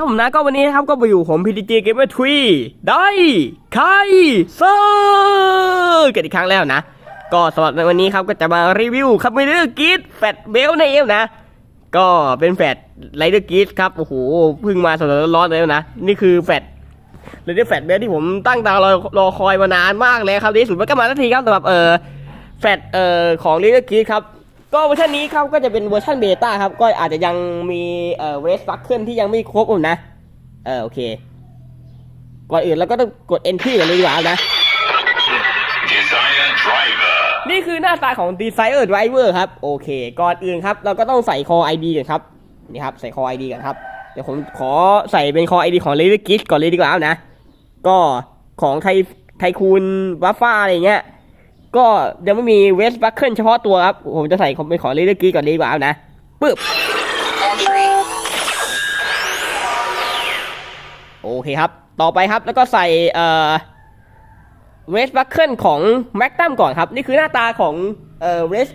ครับผมนะก็วันนี้นะครับก็ไปอยู่ผม PDG Gamer 3ได้ใครเซอร์กันอีกครั้งแล้วนะ ก็สำหรับในวันนี้ครับก็จะมารีวิวครับไม่เลือกกีดแฟตเบลในเอวนะ ก็เป็นแฟตไรเดอร์กีดครับโอ้โหเพิ่งมาสดร้อนๆเลยนะ นี่คือแฟตไรเดอร์แฟตเบลที่ผมตั้งตารอรอคอยมานานมากแล้วครับที่สุดมันก็มาทันทีครับสำหรับเออแฟตเอ่อของไรเดอร์กีดครับ ก็เวอร์ชันนี้ครับก็จะเป็นเวอร์ชันเบต้าครับ ก็อาจจะยังมีเอ่อเวสบัคเกิลที่ยังไม่ครบอุ่นนะ เออโอเค ก่อนอื่นเราก็ต้องกด entry กันเลยดีกว่านะ Desire Driver. นี่คือหน้าตาของ Desire Driver ครับ โอเค ก่อนอื่นครับ เราก็ต้องใส่ Core ID กันครับ นี่ครับ ใส่ Core ID กันครับ เดี๋ยวผมขอใส่เป็น Core ID ของ l a d y g i t ก่อนเลยดีกว่านะ ก็ของไทไทคูนวัฟฟ้าอะไรเงี้ย ก็ยังไม่มีเวสบัคเกิลเฉพาะตัวครับ ผมจะใส่เป็นของ l a d y g i t ก่อนดีกว่านะปึ๊บโอเคครับ ต่อไปครับแล้วก็ใส่เอ่อเวสบัคเกิลของแม็กนัมก่อนครับ นี่คือหน้าตาของเอ่อเวส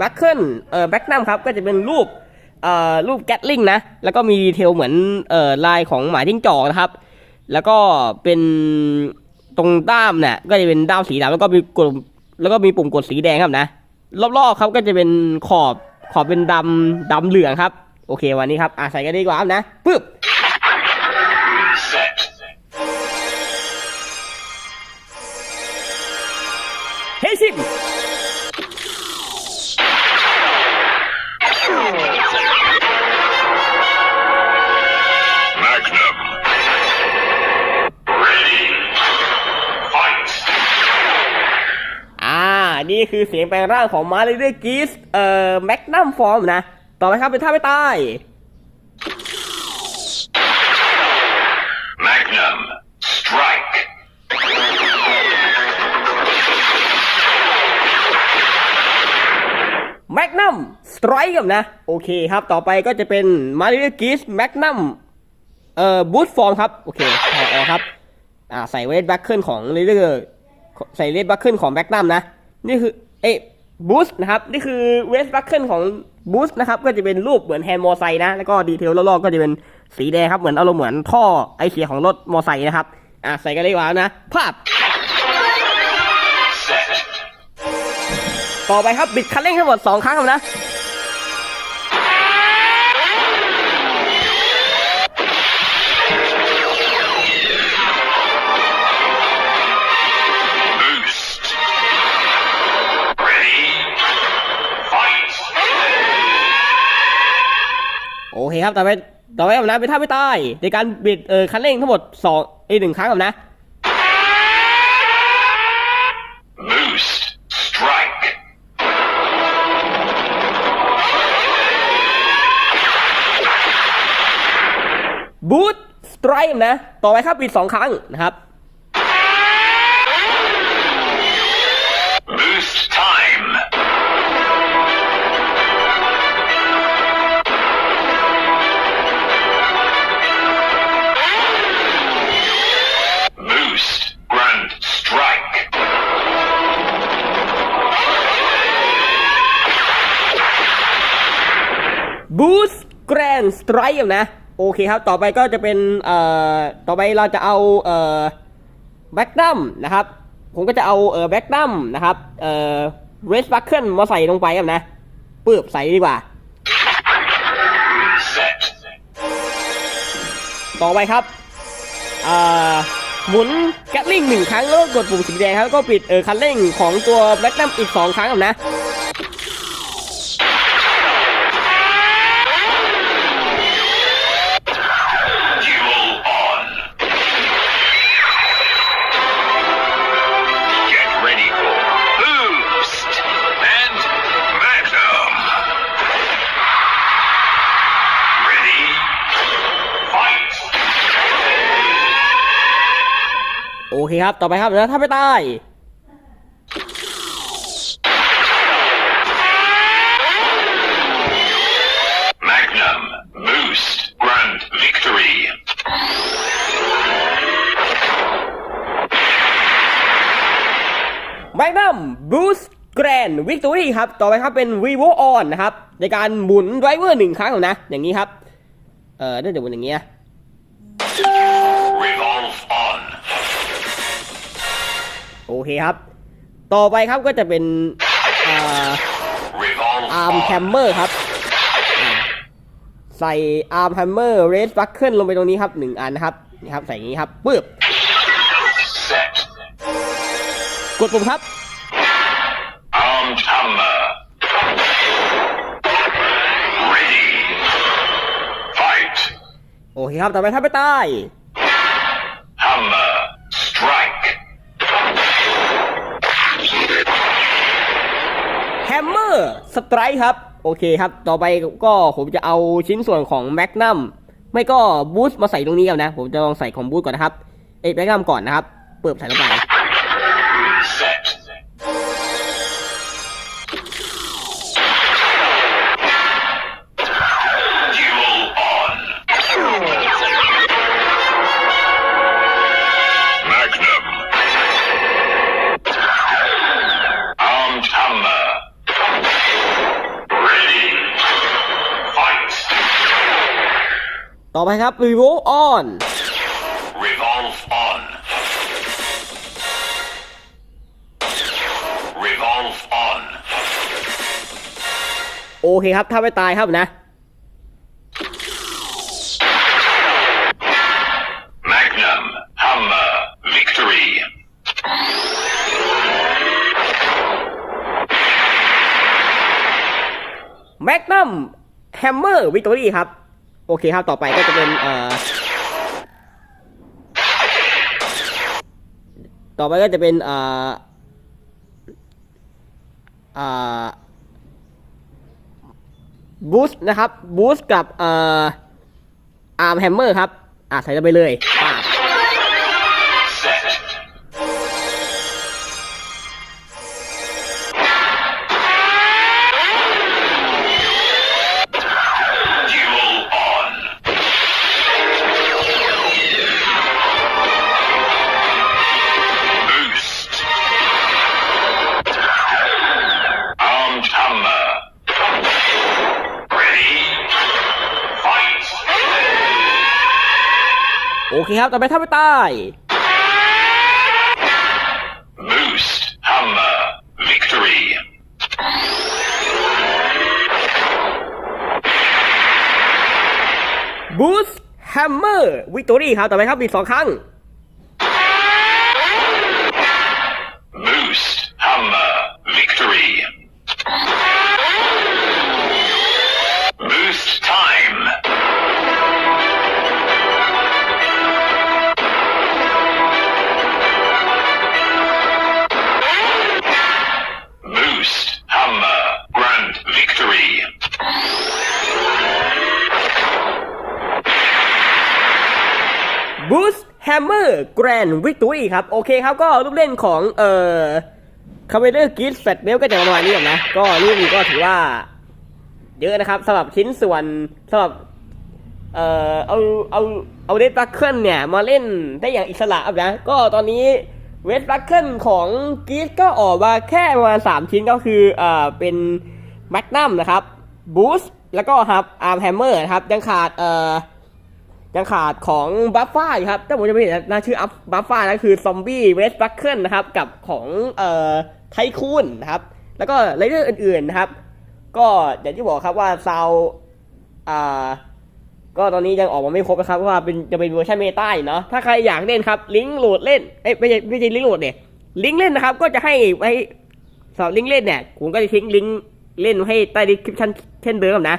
บัคเกิลเอ่อแม็กนัมครับ ก็จะเป็นรูปเอ่อรูปแกตลิงนะ แล้วก็มีดีเทลเหมือนเอ่อลายของหมาจิ้งจอกนะครับ แล้วก็เป็นตรงด้ามเนี่ยก็จะเป็นด้ามสีดำแล้วก็มีกลุ่ม แล้วก็มีปุ่มกดสีแดงครับนะ รอบๆครับก็จะเป็นขอบขอบเป็นดำดำเหลืองครับ โอเควันนี้ครับอะใส่กันดีกว่าครับนะปึ๊บเฮ้ยสิ นี่คือเสียงแปลงร่างของมาเรเดอร์กีสเอ่อแมกนัมฟอร์มนะ ต่อไปครับเป็นท่าไม่ตาย Magnum. Strike. แมกนัมสไตรค์กับนะ โอเคครับ ต่อไปก็จะเป็นมาเรเดอร์กีสแมกนัมเอ่อบูทฟอร์มครับ โอเคถอดออกครับ อ่า ใส่เวทแบ็คเกิลของเรเดอร์ใส่เวทแบ็คเกิลของแมกนัมนะ นี่คือเอ๊ะบูสนะครับ นี่คือเวสต์บัคเกิลของบูสนะครับ ก็จะเป็นรูปเหมือนแฮนด์มอไซค์นะ แล้วก็ดีเทลรอบๆก็จะเป็นสีแดงครับ เหมือนอารมณ์เหมือนท่อไอเสียของรถมอไซค์นะครับ อ่าใส่กันเลยว่านะ ภาพ ต่อไปครับ บิดคันเร่งทั้งหมดสองครั้งครับนะ คครับต่อไปต่อไปครับนะเป็นท่าไม่ตายในการบิดเออคันเร่งทั้งหมดสองเอยหนึ่งครั้งครับนะ Boost. Strike. บูทสไตร์นะ ต่อไปครับบิดสองครั้งนะครับ สไตร์นะ โอเคครับ ต่อไปก็จะเป็นเอ่อต่อไปเราจะเอาเอ่อแบ็กดัมนะครับ ผมก็จะเอาเอ่อแบ็กดัมนะครับเอ่อเรสบัคเกิลมาใส่ลงไปครับนะปึ๊บใส่ดีกว่า ต่อไปครับอ่าหมุนแกตลิงหนึ่งครั้งแล้วกดปุ่มสีแดงครับแล้วก็ปิดเออคันเร่งของตัวแบ็กดัมอีกสองครั้งครับนะ เคครับ ต่อไปครับแล้วถ้าไม่ตาย Magnum. Boost. Grand victory. แมกนัมบูสแกรนวิกตอรี่ครับ ต่อไปครับเป็น vivo on นะครับ ในการหมุนไดรเวอร์หนึ่งครั้งก่อนนะ อย่างนี้ครับ เออเดี๋ยวหมุนอย่างนี้นะ เคครับ ต่อไปครับก็จะเป็นอ่า Revolve อาร์มแฮ on. มเมอร์ครับอ่าใส่อาร์มแฮมเมอร์เรสบัคเกิลลงไปตรงนี้ครับหนึ่งอันนะครับนี่ครับใส่อย่างนี้ครับปึ๊บ Set. กดปุ่มครับ Armed hammer. Ready. Fight. โอเคครับ ต่อไปท่าไปใต้ Hammer. Strike. แฮมเมอร์ สไตร์ครับ โอเคครับ ต่อไปก็ผมจะเอาชิ้นส่วนของแมกนัมไม่ก็บูสต์มาใส่ตรงนี้กันนะ ผมจะลองใส่ของบูสต์ก่อนนะครับ เอ้แมกนัมก่อนนะครับ เปิดใส่ลงไป ต่อไปครับรีโวออน Revolve on. Revolve on. โอเคครับ ถ้าไม่ตายครับนะ Magnum. Hammer. Victory. แมกนัมแฮมเมอร์วิกตอรี่ครับ โอเคครับต่อไปก็จะเป็นเอ่อต่อไปก็จะเป็นเอ่อเอ่อบูสต์นะครับบูสต์กับเอ่ออาร์มแฮมเมอร์ครับอะใส่ไปเลยปาด โอเคครับ ต่อไปท่าไปใต้ Boost. Hammer. Victory. บูสต์แฮมเมอร์วิกตอรี่ครับ ต่อไปครับอีกสองครั้ง มเมอร์แกรนด์วิกตอรี่ครับ โอเคครับก็ลูกเล่นของเอ่อคาเมเดอร์กิสแฟตเบลก็จะประมาณนี้นะ ก็ลูกนี้ก็ถือว่าเยอะนะครับสำหรับชิ้นส่วนสำหรับเอ่อเอาเอาเอาเดดบัคเคิลเนี่ย มาเล่นได้อย่างอิสระนะ ก็ตอนนี้เวดบัคเคิลของกีสก็ออกมาแค่ประมาณสามชิ้นก็คือเอ่อเป็นแมกนัมนะครับบูสแล้วก็ครับอาร์มแฮมเมอร์นะครับยังขาดเอ่อ ยังขาดของบัฟฟ้าอยู่ครับถ้าผมจะไม่ผิดนน่าชื่ออัพบัฟฟ้านะคือซอมบี้เวสบัคเคิลนะครับ กับของเอ่อไทคูนนะครับ แล้วก็ไรเดอร์อื่นๆนะครับ ก็อย่างที่บอกครับว่าซาวอ่าก็ตอนนี้ยังออกมาไม่ครบนะครับเพราะว่าเป็นจะเป็นเวอร์ชันเมตายเนาะถ้าใครอยากเล่นครับ ลิงก์โหลดเล่นเอ้ยไม่ใช่ไม่ใช่ลิงก์โหลดเนี่ยลิงก์เล่นนะครับ ก็จะให้ไว้สำหรับลิงก์เล่นเนี่ยผมก็จะทิ้งลิงก์เล่นให้ใต้ดีคริปชั่นเช่นเดิมนะ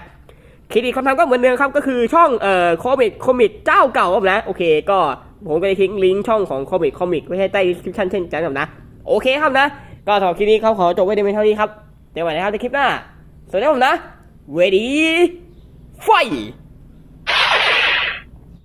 คลิปอีกคำทำก็เหมือนเดิมครับก็คือช่องเอ่อคอมิกคอมิกเจ้าเก่าครับนะโอเค ก็ผมก็จะทิ้งลิงก์ช่องของคอมิกคอมิกไว้ให้ใต้ดีคริปชั่นเช่นกันครับนะโอเคครับนะ ก็สำหรับคลิปนี้เขาขอจบไว้ในเท่านี้ครับเดี๋ยวไว้นะครับในคลิปหน้าสวัสดีครับผมนะเวดีไฟ